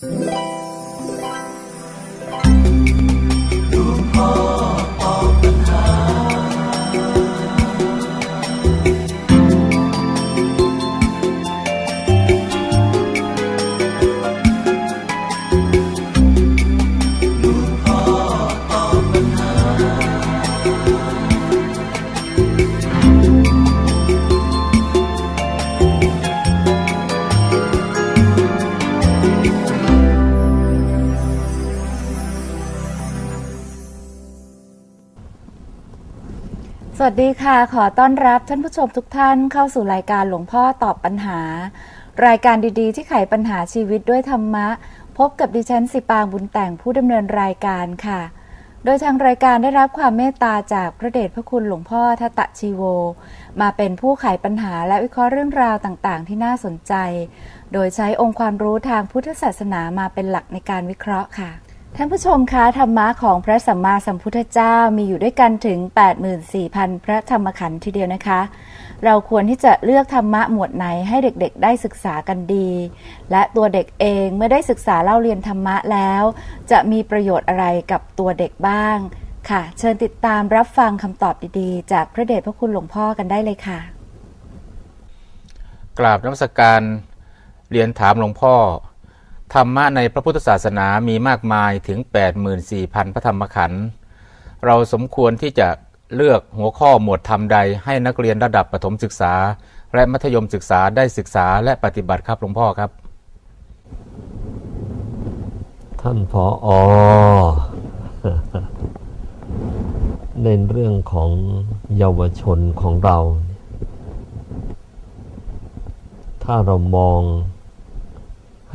ส วัสดีค่ะ ขอต้อนรับท่านผู้ชมทุกท่านเข้าสู่รายการหลวงพ่อตอบปัญหา รายการดีๆ ที่ไขปัญหาชีวิตด้วยธรรมะ พบกับดิฉันสิปางบุญแต่งผู้ดำเนินรายการค่ะ โดยทางรายการได้รับความเมตตาจากพระเดชพระคุณหลวงพ่อทัตตะชีโว มาเป็นผู้ไขปัญหาและวิเคราะห์เรื่องราวต่างๆ ที่น่าสนใจ โดยใช้องค์ความรู้ทางพุทธศาสนามาเป็นหลักในการวิเคราะห์ค่ะ ท่านผู้ชมคะธรรมะของพระสัมมาสัมพุทธเจ้ามีอยู่ด้วยกันถึง 84,000 พระธรรมขันธ์ทีเดียวนะคะ เราควรที่จะเลือกธรรมะหมวดไหนให้เด็กๆ ได้ศึกษากันดี และตัวเด็กเองเมื่อได้ศึกษาเล่าเรียนธรรมะแล้ว จะมีประโยชน์อะไรกับตัวเด็กบ้าง ค่ะ เชิญติดตามรับฟังคำตอบดีๆ จากพระเดชพระคุณหลวงพ่อกันได้เลยค่ะ กราบนมัสการเรียนถามหลวงพ่อ ธรรมะในพระพุทธศาสนามีมากมายถึง 84,000 พระธรรมขันธ์เราสมควรที่จะเลือกหัวข้อหมวดธรรมใดให้นักเรียนระดับประถมศึกษา และมัธยมศึกษาได้ศึกษาและปฏิบัติครับหลวงพ่อครับ ท่านผออในเรื่องของเยาวชนของเรา ถ้าเรามอง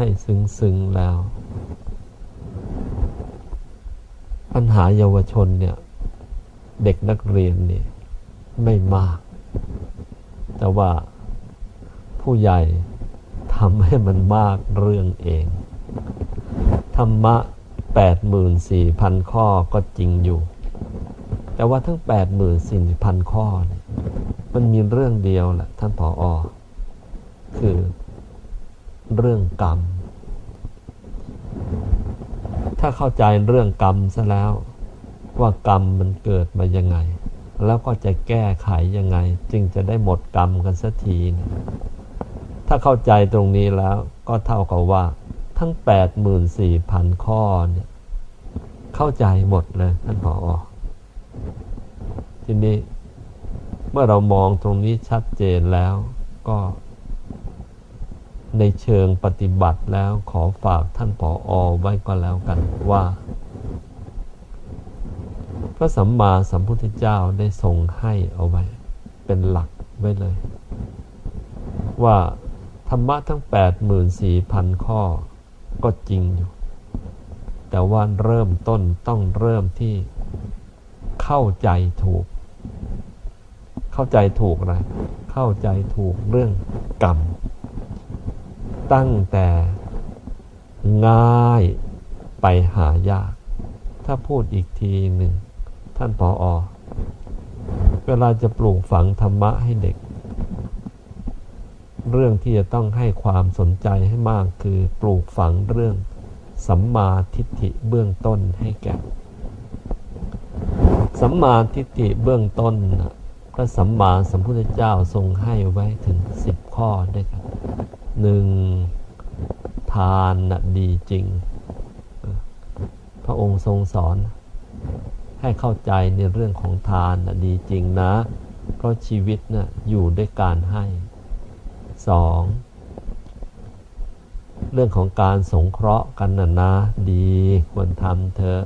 ให้ซึ้งๆแล้ว ปัญหาเยาวชนเนี่ย เด็กนักเรียนเนี่ยไม่มาก แต่ว่าผู้ใหญ่ทำให้มันมากเรื่องเอง ธรรมะ 84,000 ข้อก็จริงอยู่ แต่ว่าทั้ง 84,000 ข้อเนี่ยมันมีเรื่องเดียวแหละท่านผออคือ เรื่องกรรม ถ้าเข้าใจเรื่องกรรมซะแล้ว ว่ากรรมมันเกิดมายังไง แล้วก็จะแก้ไขยังไง จึงจะได้หมดกรรมกันสักทีนี่ยถ้าเข้าใจตรงนี้แล้วก็เท่ากับว่า ทั้ง 84,000 ข้อเนี่ยเข้าใจหมดเลยท่านผออทีนี้เมื่อเรามองตรงนี้ชัดเจนแล้วก็ ในเชิงปฏิบัติแล้วขอฝากท่านผออไว้ก็แล้วกันว่า พระสัมมาสัมพุทธเจ้าได้ทรงให้เอาไว้ เป็นหลักไว้เลย ว่าธรรมะทั้ง 84,000 ข้อก็จริงอยู่ แต่ว่าเริ่มต้นต้องเริ่มที่เข้าใจถูก เข้าใจถูกอะไร เข้าใจถูกเรื่องกรรม ตั้งแต่ง่ายไปหายาก ถ้าพูดอีกทีหนึ่ง ท่านผออเวลาจะปลูกฝังธรรมะให้เด็ก เรื่องที่จะต้องให้ความสนใจให้มากคือปลูกฝังเรื่องสัมมาทิฏฐิเบื้องต้นให้แก่สัมมาทิฏฐิเบื้องต้นพระสัมมาสัมพุทธเจ้าทรงให้ไว้ถึงสิบข้อด้วยกัน หนึ่งทานนะดีจริง พระองค์ทรงสอนให้เข้าใจในเรื่องของทานนะดีจริงนะ เพราะชีวิตนะ่ะอยู่ด้วยการให้สองเรื่องของการสงเคราะห์กันนะนะดีควรทำเถอะ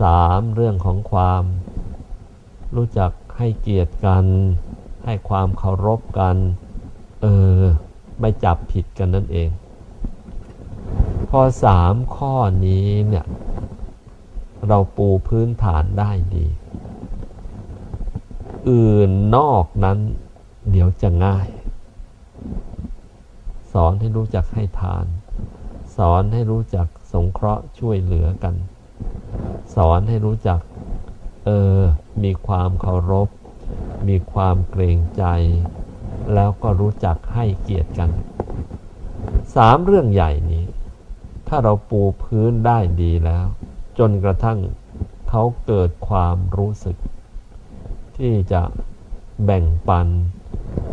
สามเรื่องของความ รู้จักให้เกียรติกัน ให้ความเคารพกัน เออ ไม่จับผิดกันนั่นเอง พอสามข้อนี้เนี่ยเราปูพื้นฐานได้ดี อื่นนอกนั้นเดี๋ยวจะง่าย สอนให้รู้จักให้ทาน สอนให้รู้จักสงเคราะห์ช่วยเหลือกัน สอนให้รู้จัก เออ มีความเคารพ มีความเกรงใจ แล้วก็รู้จักให้เกียรติกันสามเรื่องใหญ่นี้ ถ้าเราปูพื้นได้ดีแล้ว จนกระทั่งเขาเกิดความรู้สึก ที่จะแบ่งปัน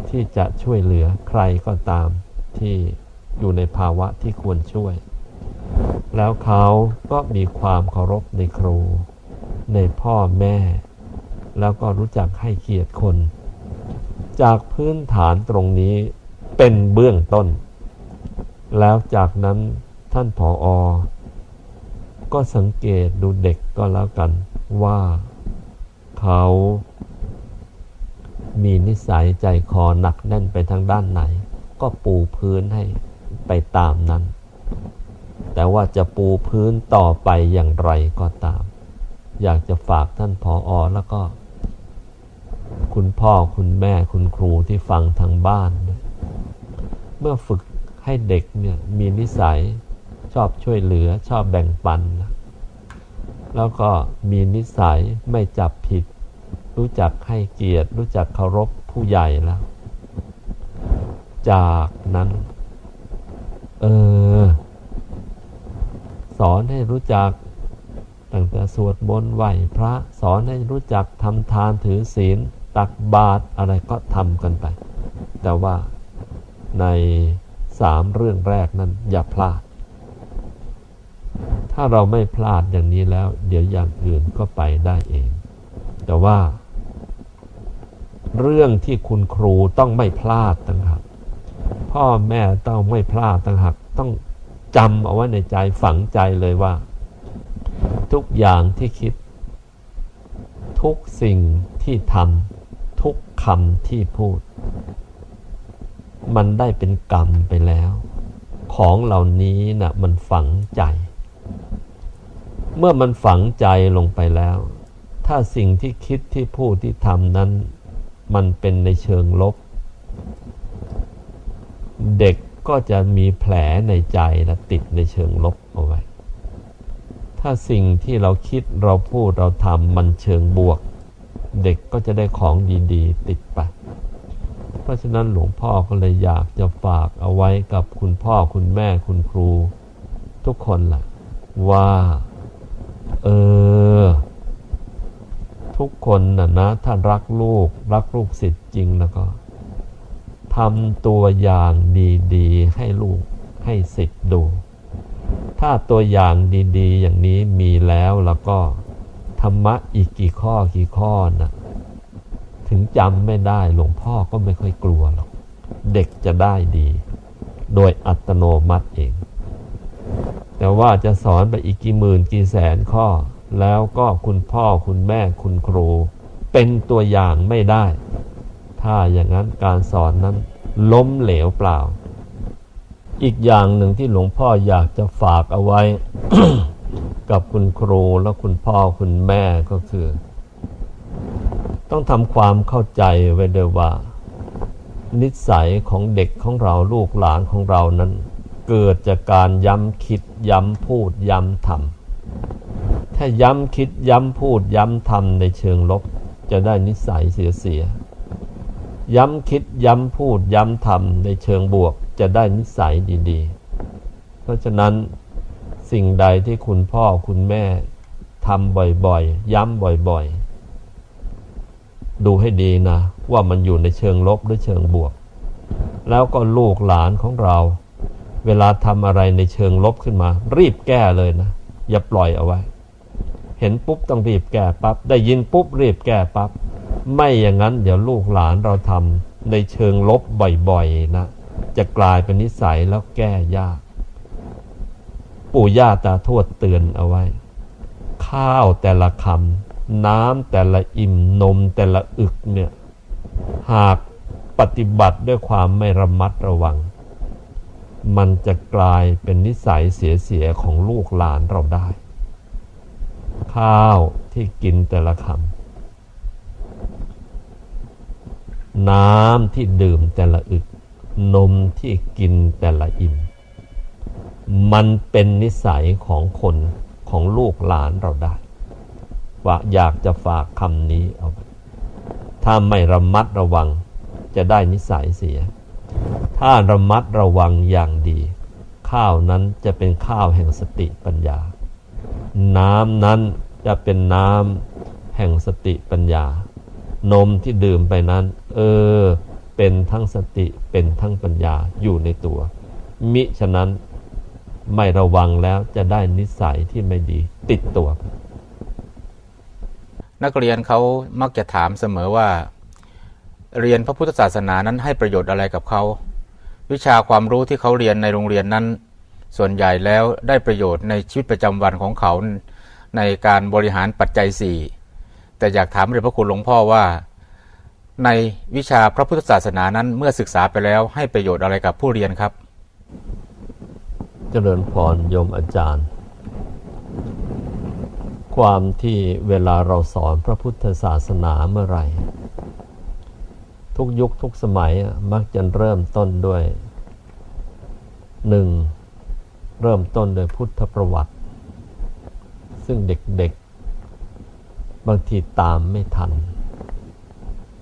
ที่จะช่วยเหลือใครก็ตามที่อยู่ในภาวะที่ควรช่วย แล้วเขาก็มีความเคารพในครู ในพ่อแม่ แล้วก็รู้จักให้เกียรติคน จากพื้นฐานตรงนี้เป็นเบื้องต้น แล้วจากนั้นท่านผออก็สังเกตดูเด็กก็แล้วกันว่า เขามีนิสัยใจคอหนักแน่นไปทางด้านไหน ก็ปูพื้นให้ไปตามนั้น แต่ว่าจะปูพื้นต่อไปอย่างไรก็ตาม อยากจะฝากท่านผออแล้วก็ คุณพ่อคุณแม่คุณครูที่ฟังทางบ้าน เมื่อฝึกให้เด็กเนี่ยมีนิสัยชอบช่วยเหลือชอบแบ่งปัน แล้วก็มีนิสัยไม่จับผิด รู้จักให้เกียรติ รู้จักเคารพผู้ใหญ่แล้ว จากนั้น เออ สอนให้รู้จักตั้งแต่สวดมนต์ไหว้พระสอนให้รู้จักทำทานถือศีล ตักบาตรอะไรก็ทำกันไป แต่ว่าในสามเรื่องแรกนั้นอย่าพลาด ถ้าเราไม่พลาดอย่างนี้แล้ว เดี๋ยวอย่างอื่นก็ไปได้เอง แต่ว่า เรื่องที่คุณครูต้องไม่พลาดต่างหากพ่อแม่ต้องไม่พลาดต่างหากต้องจำเอาไว้ในใจฝังใจเลยว่า ทุกอย่างที่คิด ทุกสิ่งที่ทำ ทุกคำที่พูด มันได้เป็นกรรมไปแล้ว ของเหล่านี้นะ่ะมันฝังใจ เมื่อมันฝังใจลงไปแล้ว ถ้าสิ่งที่คิดที่พูดที่ทำนั้น มันเป็นในเชิงลบ เด็กก็จะมีแผลในใจและติดในเชิงลบเอาไว้ ถ้าสิ่งที่เราคิดเราพูดเราทำมันเชิงบวก เด็กก็จะได้ของดีๆ ติดไป เพราะฉะนั้นหลวงพ่อก็เลยอยากจะฝากเอาไว้กับคุณพ่อคุณแม่คุณครู ทุกคนล่ะ ว่า เออ ทุกคนน่ะนะถ้ารักลูก รักลูกศิษย์จริงแล้วก็ทำตัวอย่างดีๆ ให้ลูกให้ศิษย์ดู ถ้าตัวอย่างดีๆ อย่างนี้มีแล้วแล้วก็ ธรรมะอีกกี่ข้อกี่ข้อนะถึงจำไม่ได้หลวงพ่อก็ไม่ค่อยกลัวหรอก เด็กจะได้ดี โดยอัตโนมัติเอง แต่ว่าจะสอนไปอีกกี่หมื่นกี่แสนข้อ แล้วก็คุณพ่อคุณแม่คุณครู เป็นตัวอย่างไม่ได้ ถ้าอย่างนั้นการสอนนั้นล้มเหลวเปล่า อีกอย่างหนึ่งที่หลวงพ่ออยากจะฝากเอาไว้ กับคุณครูและคุณพ่อคุณแม่ก็คือ ต้องทำความเข้าใจไว้ด้วยว่า นิสัยของเด็กของเราลูกหลานของเรานั้น เกิดจากการย้ำคิดย้ำพูดย้ำทำถ้าย้ำคิดย้ำพูดย้ำทำในเชิงลบจะได้นิสัยเสียเสียๆย้ำคิดย้ำพูดย้ำทำในเชิงบวกจะได้นิสัยดี ๆ เพราะฉะนั้น สิ่งใดที่คุณพ่อคุณแม่ทำบ่อยๆ ย้ำบ่อยๆ ดูให้ดีนะ ว่ามันอยู่ในเชิงลบหรือเชิงบวก แล้วก็ลูกหลานของเรา เวลาทำอะไรในเชิงลบขึ้นมา รีบแก้เลยนะ อย่าปล่อยเอาไว้ เห็นปุ๊บต้องรีบแก้ปับ๊บได้ยินปุ๊บรีบแก้ปับ๊บไม่อย่างนั้นเดี๋ยวลูกหลานเราทำในเชิงลบบ่อยๆนะ จะกลายเป็นนิสัยแล้วแก้ยาก ปู่ย่าตาทวดเตือนเอาไว้ ข้าวแต่ละคำน้ำแต่ละอิ่มนมแต่ละอึกเนี่ยหากปฏิบัติด้วยความไม่ระมัดระวัง มันจะกลายเป็นนิสัยเสียๆของลูกหลานเราได้ ข้าวที่กินแต่ละคำน้ำที่ดื่มแต่ละอึก นมที่กินแต่ละอิ่ม มันเป็นนิสัยของคนของลูกหลานเราได้ ว่าอยากจะฝากคำนี้เอาไว้ถ้าไม่ระมัดระวังจะได้นิสัยเสีย ถ้าระมัดระวังอย่างดี ข้าวนั้นจะเป็นข้าวแห่งสติปัญญา น้ำนั้นจะเป็นน้ำแห่งสติปัญญา นมที่ดื่มไปนั้น เออ เป็นทั้งสติเป็นทั้งปัญญาอยู่ในตัว มิฉะนั้น ไม่ระวังแล้วจะได้นิสัยที่ไม่ดีติดตัว นักเรียนเขามักจะถามเสมอว่า เรียนพระพุทธศาสนานั้นให้ประโยชน์อะไรกับเขา วิชาความรู้ที่เขาเรียนในโรงเรียนนั้น ส่วนใหญ่แล้วได้ประโยชน์ในชีวิตประจำวันของเขาในการบริหารปัจจัยสี่แต่อยากถามเรียนพระคุณหลวงพ่อว่า ในวิชาพระพุทธศาสนานั้นเมื่อศึกษาไปแล้วให้ประโยชน์อะไรกับผู้เรียนครับ เจริญพรโยมอาจารย์ ความที่เวลาเราสอนพระพุทธศาสนาเมื่อไหร่ ทุกยุคทุกสมัยมักจะเริ่มต้นด้วยหนึ่งเริ่มต้นโดยพุทธประวัติ ซึ่งเด็กๆ บางทีตามไม่ทัน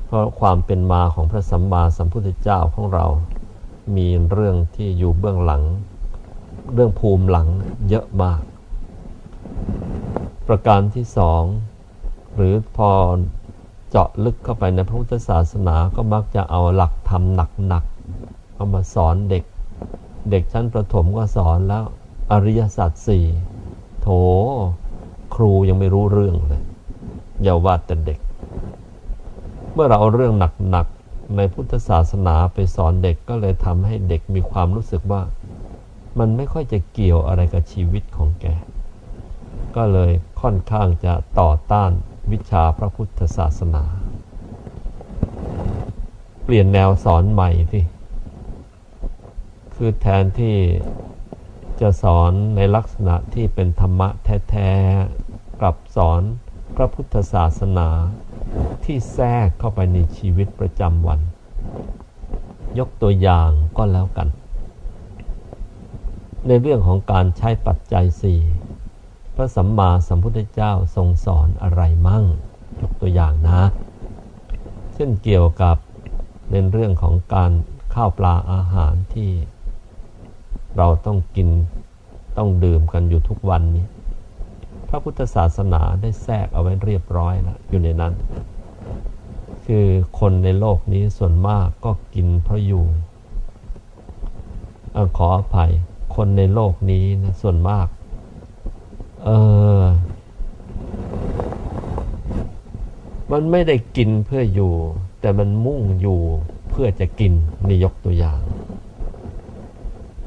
เพราะความเป็นมาของพระสัมมาสัมพุทธเจ้าของเรา มีเรื่องที่อยู่เบื้องหลัง เรื่องภูมิหลังเยอะมาก ประการที่สองหรือพอเจาะลึกเข้าไปในพระพุทธศาสนาก็มักจะเอาหลักธรรมหนักๆเอามาสอนเด็ก เด็กชั้นประถมก็สอนแล้วอริยสัจสี่โถครูยังไม่รู้เรื่องเลยอย่าว่าแต่เด็ก เมื่อเราเอาเรื่องหนักๆในพุทธศาสนาไปสอนเด็กก็เลยทำให้เด็กมีความรู้สึกว่า มันไม่ค่อยจะเกี่ยวอะไรกับชีวิตของแก ก็เลยค่อนข้างจะต่อต้านวิชาพระพุทธศาสนา เปลี่ยนแนวสอนใหม่ที่คือแทนที่จะสอนในลักษณะที่เป็นธรรมะแท้ๆกลับสอนพระพุทธศาสนาที่แทรกเข้าไปในชีวิตประจำวัน ยกตัวอย่างก็แล้วกัน ในเรื่องของการใช้ปัจจัยสี่พระสัมมาสัมพุทธเจ้าทรงสอนอะไรมั่งยกตัวอย่างนะ เช่นเกี่ยวกับในเรื่องของการข้าวปลาอาหารที่ เราต้องกินต้องดื่มกันอยู่ทุกวันนี้ พระพุทธศาสนาได้แทรกเอาไว้เรียบร้อยแล้วอยู่ในนั้น คือคนในโลกนี้ส่วนมากก็กินเพราะอยู่อขออภัย คนในโลกนี้นะส่วนมาก เออ มันไม่ได้กินเพื่ออยู่ แต่มันมุ่งอยู่เพื่อจะกินนี่ยกตัวอย่าง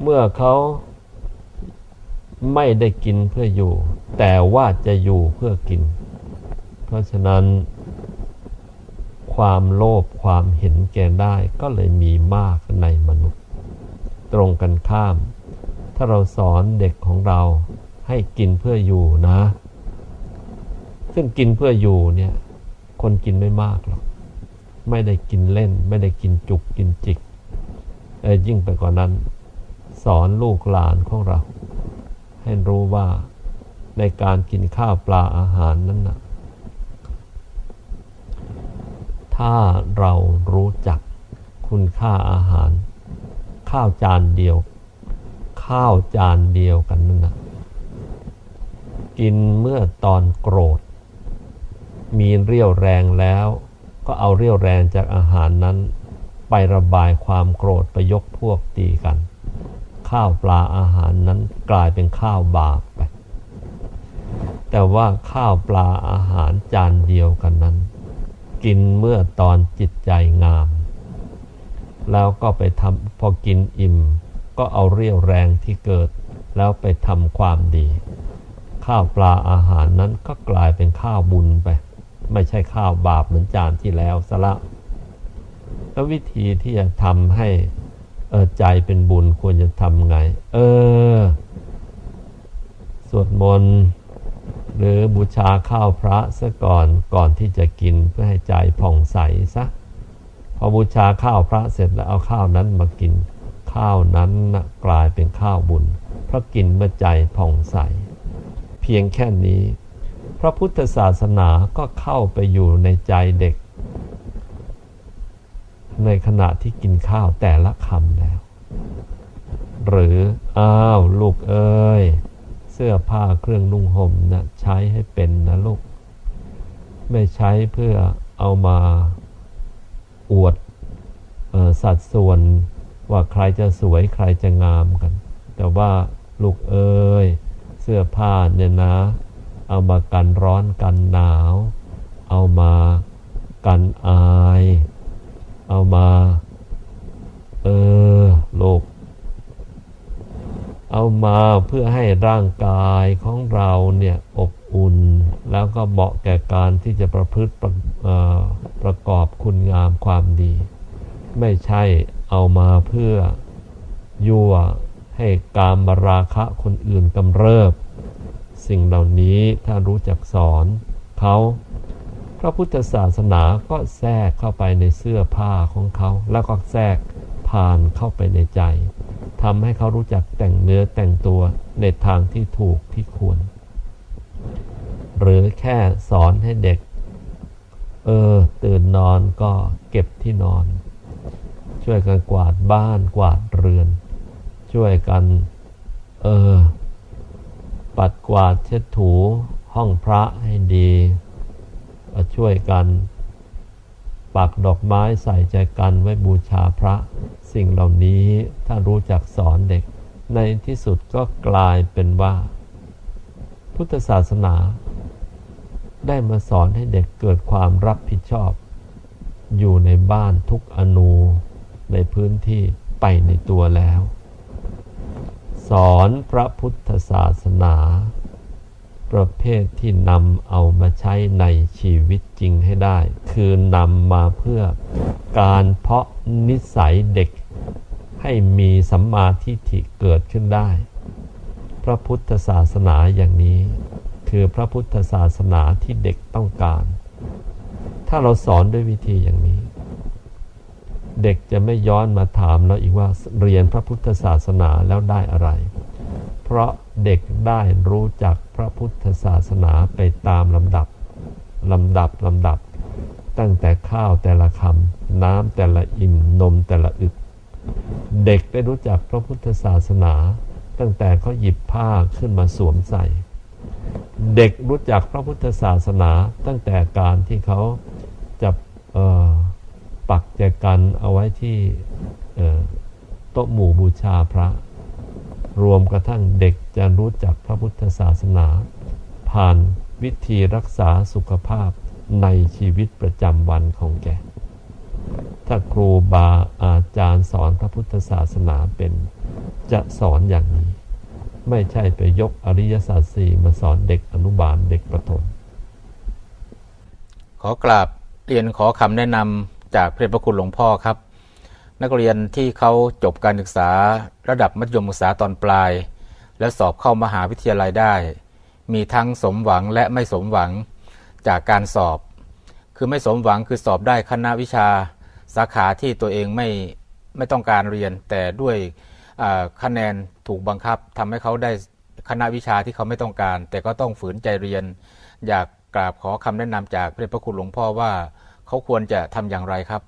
เมื่อเขาไม่ได้กินเพื่ออยู่ แต่ว่าจะอยู่เพื่อกิน เพราะฉะนั้น ความโลภความเห็นแก่ได้ก็เลยมีมากในมนุษย์ ตรงกันข้าม ถ้าเราสอนเด็กของเราให้กินเพื่ออยู่นะ ซึ่งกินเพื่ออยู่เนี่ย คนกินไม่มากหรอกไม่ได้กินเล่น ไม่ได้กินจุกกินจิกยิ่งไปกว่านั้น สอนลูกหลานของเรา ให้รู้ว่าในการกินข้าวปลาอาหารนั้นนะถ้าเรารู้จักคุณค่าอาหาร ข้าวจานเดียว ข้าวจานเดียวกันนั่นนะกินเมื่อตอนโกรธ มีเรี่ยวแรงแล้ว ก็เอาเรี่ยวแรงจากอาหารนั้น ไประบายความโกรธไปยกพวกตีกัน ข้าวปลาอาหารนั้นกลายเป็นข้าวบาปไป แต่ว่าข้าวปลาอาหารจานเดียวกันนั้น กินเมื่อตอนจิตใจงาม แล้วก็ไปทำพอกินอิ่ม ก็เอาเรี่ยวแรงที่เกิด แล้วไปทำความดี ข้าวปลาอาหารนั้นก็กลายเป็นข้าวบุญไป ไม่ใช่ข้าวบาปเหมือนจานที่แล้วซะละแล้ววิธีที่จะทำให้เออใจเป็นบุญควรจะทำไง เออ สวดมนต์หรือบูชาข้าวพระซะก่อนก่อนที่จะกินเพื่อให้ใจผ่องใสซะพอบูชาข้าวพระเสร็จแล้วเอาข้าวนั้นมากิน ข้าวนั้นนะกลายเป็นข้าวบุญเพราะกินเมื่อใจผ่องใส เพียงแค่นี้ พระพุทธศาสนาก็เข้าไปอยู่ในใจเด็ก ในขณะที่กินข้าวแต่ละคำแล้ว หรือ อ้าว ลูกเอ้ย เสื้อผ้าเครื่องนุ่งห่มนะใช้ให้เป็นนะลูก ไม่ใช้เพื่อเอามาอวดออสัดส่วน ว่าใครจะสวยใครจะงามกัน แต่ว่าลูกเอ้ยเสื้อผ้าเนี่ยนะ เอามากันร้อนกันหนาว เอามากันอาย เอามา เออโลก เอามาเพื่อให้ร่างกายของเราเนี่ยอบอุ่น แล้วก็เหมาะแก่การที่จะประพฤติประประกอบคุณงามความดี ไม่ใช่ เอามาเพื่อยั่วให้กามมาราคะคนอื่นกำเริบ สิ่งเหล่านี้ถ้ารู้จักสอนเขาพระพุทธศาสนาก็แทรกเข้าไปในเสื้อผ้าของเขา แล้วก็แทรกผ่านเข้าไปในใจทำให้เขารู้จักแต่งเนื้อแต่งตัวในทางที่ถูกที่ควร หรือแค่สอนให้เด็ก เออ ตื่นนอนก็เก็บที่นอน ช่วยกันกวาดบ้านกวาดเรือน ช่วยกัน เออ ปัดกวาดเช็ดถูห้องพระให้ดีช่วยกัน ปักดอกไม้ใส่ใจกันไว้บูชาพระ สิ่งเหล่านี้ถ้ารู้จักสอนเด็ก ในที่สุดก็กลายเป็นว่า พุทธศาสนา ได้มาสอนให้เด็กเกิดความรับผิดชอบ อยู่ในบ้านทุกอนู ในพื้นที่ไปในตัวแล้ว สอนพระพุทธศาสนา ประเภทที่นำเอามาใช้ในชีวิตจริงให้ได้ คือนำมาเพื่อการเพาะนิสัยเด็กให้มีสัมมาทิฏฐิเกิดขึ้นได้ พระพุทธศาสนาอย่างนี้ คือพระพุทธศาสนาที่เด็กต้องการ ถ้าเราสอนด้วยวิธีอย่างนี้ เด็กจะไม่ย้อนมาถามเราอีกว่าเรียนพระพุทธศาสนาแล้วได้อะไร เพราะเด็กได้รู้จักพระพุทธศาสนาไปตามลำดับลำดับลำดับ ตั้งแต่ข้าวแต่ละคำน้ำแต่ละอิ่มนมแต่ละอึก เด็กได้รู้จักพระพุทธศาสนา ตั้งแต่เขาหยิบผ้าขึ้นมาสวมใส่ เด็กรู้จักพระพุทธศาสนาตั้งแต่การที่เขาจะเอ่อ ปักแจกันเอาไว้ที่โต๊ะหมู่บูชาพระ รวมกระทั่งเด็กจะรู้จักพระพุทธศาสนา ผ่านวิธีรักษาสุขภาพในชีวิตประจำวันของแก ถ้าครูบาอาจารย์สอนพระพุทธศาสนาเป็นจะสอนอย่างนี้ ไม่ใช่ไปยกอริยสัจสี่มาสอนเด็กอนุบาลเด็กประถมขอกราบเรียนขอคำแนะนำ จากพระเดชพระคุณหลวงพ่อครับ นักเรียนที่เขาจบการศึกษาระดับมัธยมศึกษาตอนปลาย และสอบเข้ามหาวิทยาลัยได้ มีทั้งสมหวังและไม่สมหวังจากการสอบ คือไม่สมหวังคือสอบได้คณะวิชาสาขาที่ตัวเองไม่ไม่ต้องการเรียน แต่ด้วยคะแนนถูกบังคับทำให้เขาได้คณะวิชาที่เขาไม่ต้องการ แต่ก็ต้องฝืนใจเรียน อยากกราบขอคำแนะนำจากพระเดชพระคุณหลวงพ่อว่า เขาควรจะทำอย่างไรครับ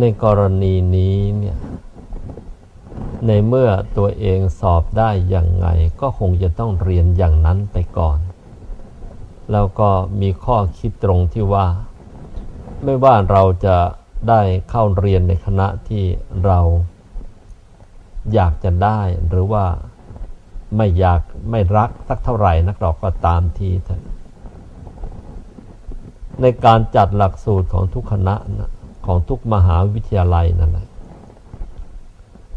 ในกรณีนี้เนี่ยในเมื่อตัวเองสอบได้อย่างไง ก็คงจะต้องเรียนอย่างนั้นไปก่อน แล้วก็มีข้อคิดตรงที่ว่า ไม่ว่าเราจะได้เข้าเรียนในคณะที่เราอยากจะได้หรือว่าไม่อยากไม่รักสักเท่าไหร่นักหรอกก็ตามทีเถอะ ในการจัดหลักสูตรของทุกคณะนะของทุกมหาวิทยาลัยนั่นแหละ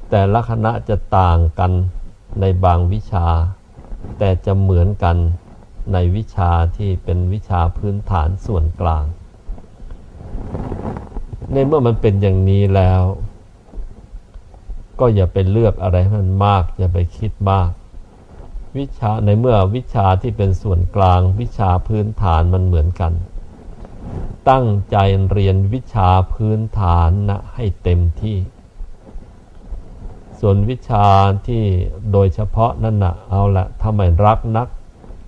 แต่ละคณะจะต่างกันในบางวิชา แต่จะเหมือนกันในวิชาที่เป็นวิชาพื้นฐานส่วนกลาง ในเมื่อมันเป็นอย่างนี้แล้ว ก็อย่าไปเลือกอะไรมันมาก อย่าไปคิดมาก วิชาในเมื่อวิชาที่เป็นส่วนกลาง วิชาพื้นฐานมันเหมือนกัน ตั้งใจเรียนวิชาพื้นฐานนะให้เต็มที่ ส่วนวิชาที่โดยเฉพาะนั่นนะเอาละถ้าไม่รักนัก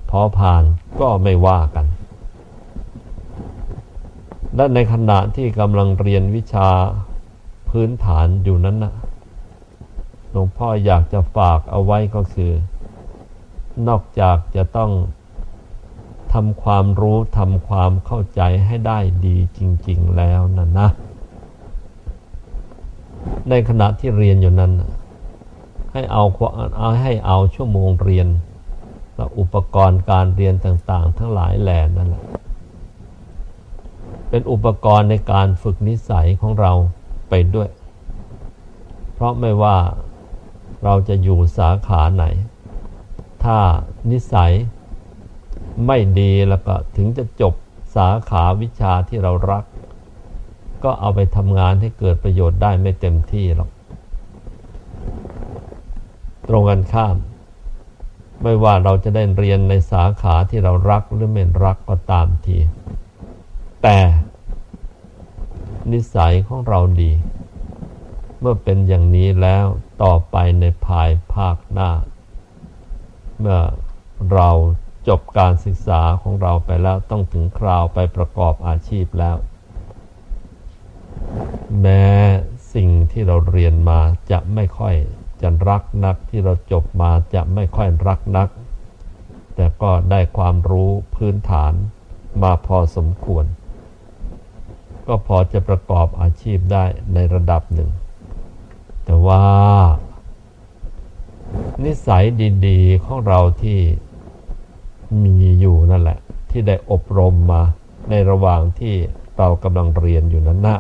พอผ่านก็ไม่ว่ากัน และในขณะที่กำลังเรียนวิชาพื้นฐานอยู่นั้นนะหลวงพ่ออยากจะฝากเอาไว้ก็คือ นอกจากจะต้อง ทำความรู้ทำความเข้าใจให้ได้ดีจริง ๆแล้วนะนะ ในขณะที่เรียนอยู่นั้น ให้เอาความเอาให้เอาชั่วโมงเรียน และอุปกรณ์การเรียนต่าง ๆ ทั้งหลายแหล่นั่นแหละเป็นอุปกรณ์ในการฝึกนิสัยของเราไปด้วย เพราะไม่ว่าเราจะอยู่สาขาไหน ถ้านิสัย ไม่ดีแล้วก็ถึงจะจบสาขาวิชาที่เรารัก ก็เอาไปทำงานให้เกิดประโยชน์ได้ไม่เต็มที่หรอกตรงกันข้าม ไม่ว่าเราจะได้เรียนในสาขาที่เรารักหรือไม่รักก็ตามที แต่นิสัยของเราดี เมื่อเป็นอย่างนี้แล้วต่อไปในภายภาคหน้า เมื่อเรา จบการศึกษาของเราไปแล้วต้องถึงคราวไปประกอบอาชีพแล้ว แม้สิ่งที่เราเรียนมาจะไม่ค่อยจะรักนักที่เราจบมาจะไม่ค่อยรักนัก แต่ก็ได้ความรู้พื้นฐานมาพอสมควร ก็พอจะประกอบอาชีพได้ในระดับหนึ่ง แต่ว่า นิสัยดี ๆ ของเราที่ มีอยู่นั่นแหละ ที่ได้อบรมมาในระหว่างที่เรากำลังเรียนอยู่นั้นนะ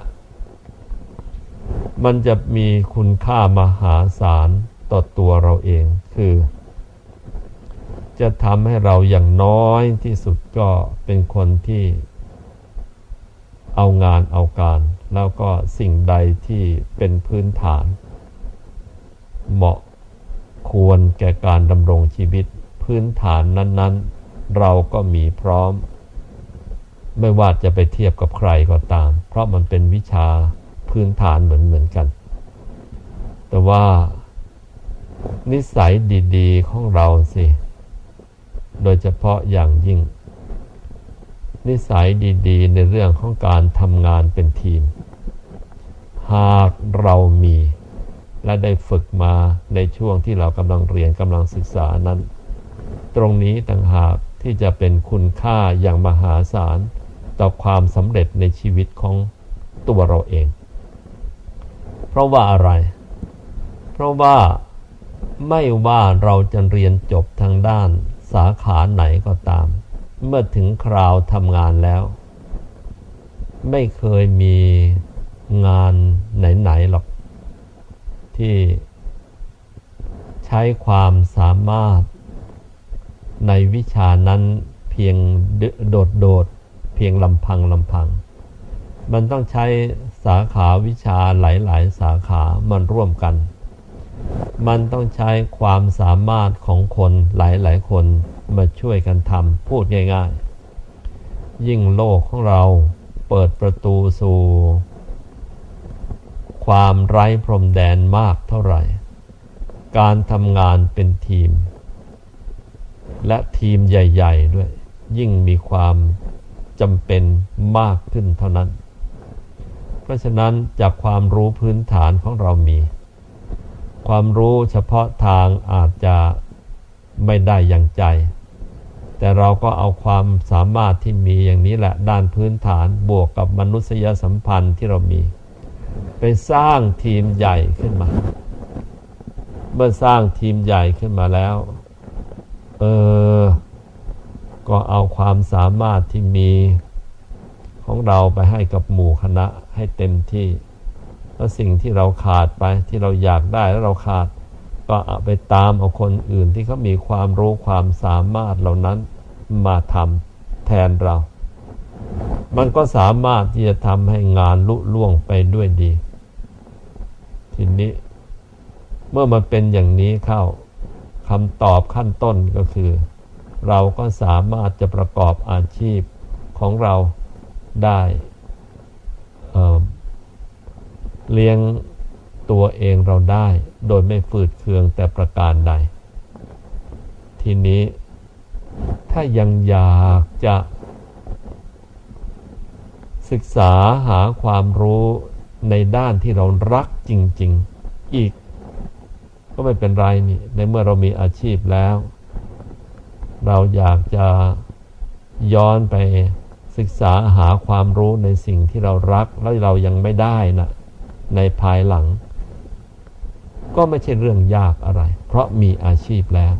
มันจะมีคุณค่ามหาศาลต่อตัวเราเองคือ จะทำให้เราอย่างน้อยที่สุดก็เป็นคนที่ เอางานเอาการ แล้วก็สิ่งใดที่เป็นพื้นฐาน เหมาะควรแก่การดำรงชีวิตพื้นฐานนั้น ๆ เราก็มีพร้อม ไม่ว่าจะไปเทียบกับใครก็ตาม เพราะมันเป็นวิชาพื้นฐานเหมือนเหมือนกัน แต่ว่านิสัยดีๆของเราสิ โดยเฉพาะอย่างยิ่ง นิสัยดีๆ ในเรื่องของการทำงานเป็นทีม หากเรามี และได้ฝึกมาในช่วงที่เรากำลังเรียนกำลังศึกษานั้น ตรงนี้ต่างหาก ที่จะเป็นคุณค่าอย่างมหาศาลต่อความสำเร็จในชีวิตของตัวเราเอง เพราะว่าอะไร เพราะว่าไม่ว่าเราจะเรียนจบทางด้านสาขาไหนก็ตาม เมื่อถึงคราวทำงานแล้ว ไม่เคยมีงานไหนๆหรอก ที่ใช้ความสามารถ ในวิชานั้นเพียงโดดโดดเพียงลำพังลำพัง มันต้องใช้สาขาวิชาหลายๆ สาขามันร่วมกัน มันต้องใช้ความสามารถของคนหลายๆ คนมาช่วยกันทำพูดง่ายๆ ยิ่งโลกของเราเปิดประตูสู่ ความไร้พรมแดนมากเท่าไหร่ การทำงานเป็นทีม และทีมใหญ่ ๆ ด้วย ยิ่งมีความจำเป็นมากขึ้นเท่านั้น เพราะฉะนั้นจากความรู้พื้นฐานของเรามี ความรู้เฉพาะทางอาจจะไม่ได้อย่างใจ แต่เราก็เอาความสามารถที่มีอย่างนี้แหละด้านพื้นฐานบวกกับมนุษยสัมพันธ์ที่เรามี ไปสร้างทีมใหญ่ขึ้นมา เมื่อสร้างทีมใหญ่ขึ้นมาแล้ว เออ ก็เอาความสามารถที่มีของเราไปให้กับหมู่คณะให้เต็มที่ แล้วสิ่งที่เราขาดไปที่เราอยากได้แล้วเราขาด ก็เอาไปตามเอาคนอื่นที่เขามีความรู้ความสามารถเหล่านั้นมาทำแทนเรา มันก็สามารถที่จะทำให้งานลุล่วงไปด้วยดี ทีนี้ เมื่อมันเป็นอย่างนี้เข้า คำตอบขั้นต้นก็คือ เราก็สามารถจะประกอบอาชีพของเราได้เเลี้ยงตัวเองเราได้โดยไม่ฝืดเคืองแต่ประการใด ทีนี้ถ้ายังอยากจะศึกษาหาความรู้ในด้านที่เรารักจริง ๆ อีก ก็ไม่เป็นไรนี่ในเมื่อเรามีอาชีพแล้ว เราอยากจะย้อนไปศึกษาหาความรู้ในสิ่งที่เรารักแล้วเรายังไม่ได้นะในภายหลัง ก็ไม่ใช่เรื่องยากอะไร เพราะมีอาชีพแล้ว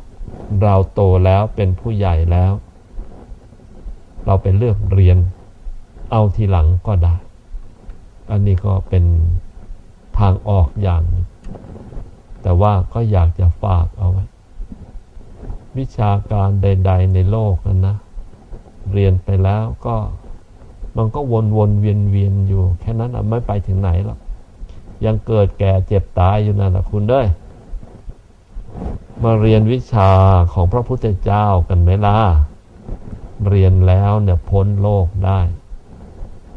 เราโตแล้วเป็นผู้ใหญ่แล้ว เราไปเลือกเรียนเอาทีหลังก็ได้ อันนี้ก็เป็นทางออกอย่างหนึ่ง แต่ว่าก็อยากจะฝากเอาไว้ วิชาการใด ๆ ในโลกนั้นนะ เรียนไปแล้วก็มันก็วนวนเวียนเวียนๆอยู่ แค่นั้นไม่ไปถึงไหนหรอกยังเกิดแก่เจ็บตายอยู่นั่นแหละคุณเด้ยมาเรียนวิชาของพระพุทธเจ้ากันไหมล่ะเรียนแล้วเนี่ยพ้นโลกได้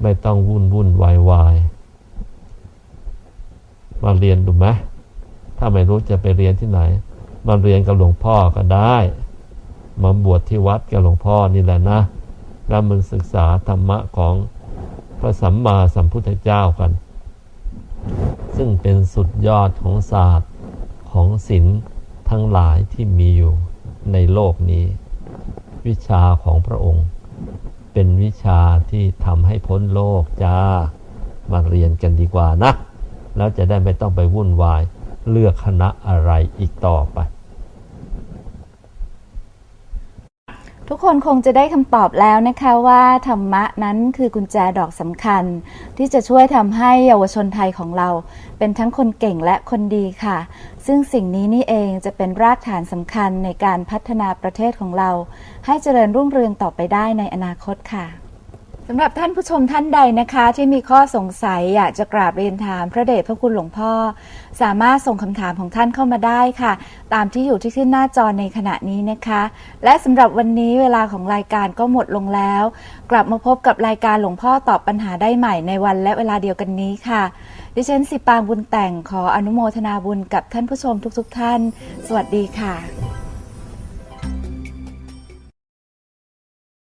ไม่ต้องวุ่นวุ่นวายวายมาเรียนดูไหม ถ้าไม่รู้จะไปเรียนที่ไหน มาเรียนกับหลวงพ่อก็ได้ มาบวชที่วัดกับหลวงพ่อนี่แหละนะ แล้วมันศึกษาธรรมะของพระสัมมาสัมพุทธเจ้ากัน ซึ่งเป็นสุดยอดของศาสตร์ของศิลป์ทั้งหลายที่มีอยู่ในโลกนี้ วิชาของพระองค์ เป็นวิชาที่ทำให้พ้นโลกจ้ามาเรียนกันดีกว่านะ แล้วจะได้ไม่ต้องไปวุ่นวาย เลือกคณะอะไรอีกต่อไป ทุกคนคงจะได้คำตอบแล้วนะคะว่าธรรมะนั้นคือกุญแจดอกสำคัญ ที่จะช่วยทำให้เยาวชนไทยของเรา เป็นทั้งคนเก่งและคนดีค่ะ ซึ่งสิ่งนี้นี่เองจะเป็นรากฐานสำคัญในการพัฒนาประเทศของเรา ให้เจริญรุ่งเรืองต่อไปได้ในอนาคตค่ะ สำหรับท่านผู้ชมท่านใดนะคะ ที่มีข้อสงสัยอยากจะกราบเรียนถามพระเดชพระคุณหลวงพ่อ สามารถส่งคำถามของท่านเข้ามาได้ค่ะ ตามที่อยู่ที่ขึ้นหน้าจอในขณะนี้นะคะ และสำหรับวันนี้เวลาของรายการก็หมดลงแล้ว กลับมาพบกับรายการหลวงพ่อตอบปัญหาได้ใหม่ในวันและเวลาเดียวกันนี้ค่ะ ดิฉันสิปางบุญแต่งขออนุโมทนาบุญกับท่านผู้ชมทุกๆทท่าน สวัสดีค่ะ